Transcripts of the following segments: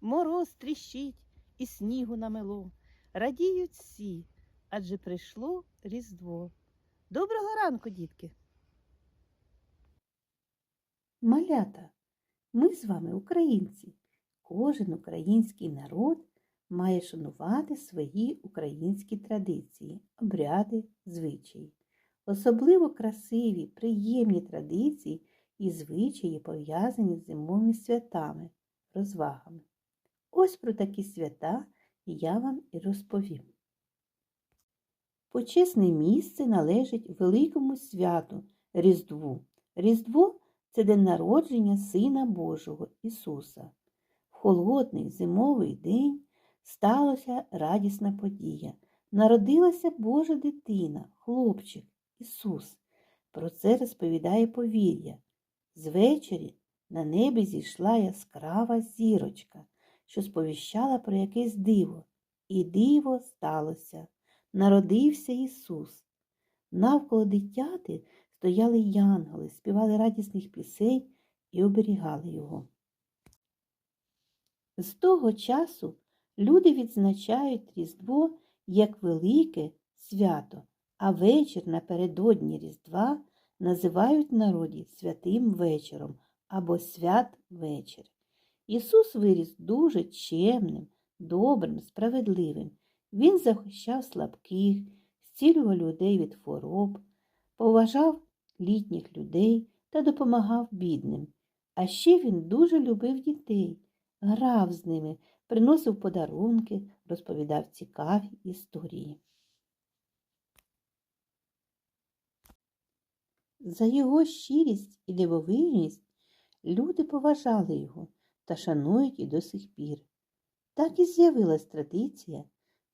мороз тріщить і снігу намело. Радіють всі, адже прийшло Різдво. Доброго ранку, дітки! Малята, ми з вами українці. Кожен український народ має шанувати свої українські традиції, обряди, звичаї. Особливо красиві, приємні традиції і звичаї пов'язані з зимовими святами, розвагами. Ось про такі свята я вам і розповім. Почесне місце належить великому святу Різдву. Різдво це день народження Сина Божого Ісуса. В холодний зимовий день сталася радісна подія. Народилася Божа дитина, хлопчик, Ісус. Про це розповідає повір'я. Звечері на небі зійшла яскрава зірочка, що сповіщала про якесь диво. І диво сталося. Народився Ісус. Навколо дитяти стояли янголи, співали радісних пісень і оберігали його. З того часу люди відзначають Різдво як велике свято, а вечір напередодні Різдва називають народі святим вечором або святвечір. Ісус виріс дуже чемним, добрим, справедливим. Він захищав слабких, зцілював людей від хвороб, поважав літніх людей та допомагав бідним. А ще він дуже любив дітей, грав з ними, приносив подарунки, розповідав цікаві історії. За його щирість і дивовижність люди поважали його та шанують і до сих пір. Так і з'явилась традиція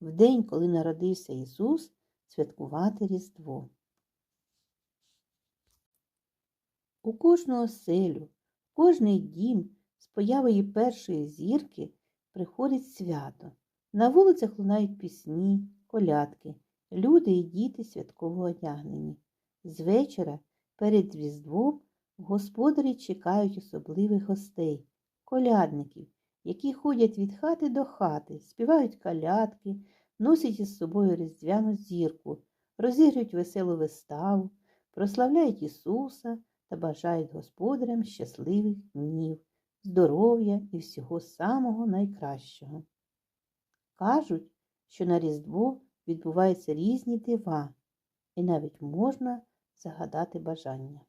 в день, коли народився Ісус, святкувати Різдво. У кожну оселю, кожний дім з появою першої зірки приходить свято. На вулицях лунають пісні, колядки, люди і діти святково одягнені. З вечора перед Різдвом господарі чекають особливих гостей, колядників, які ходять від хати до хати, співають колядки, носять із собою різдвяну зірку, розігрують веселу виставу, прославляють Ісуса та бажають господарям щасливих днів, здоров'я і всього самого найкращого. Кажуть, що на Різдво відбуваються різні дива, і навіть можна загадати бажання.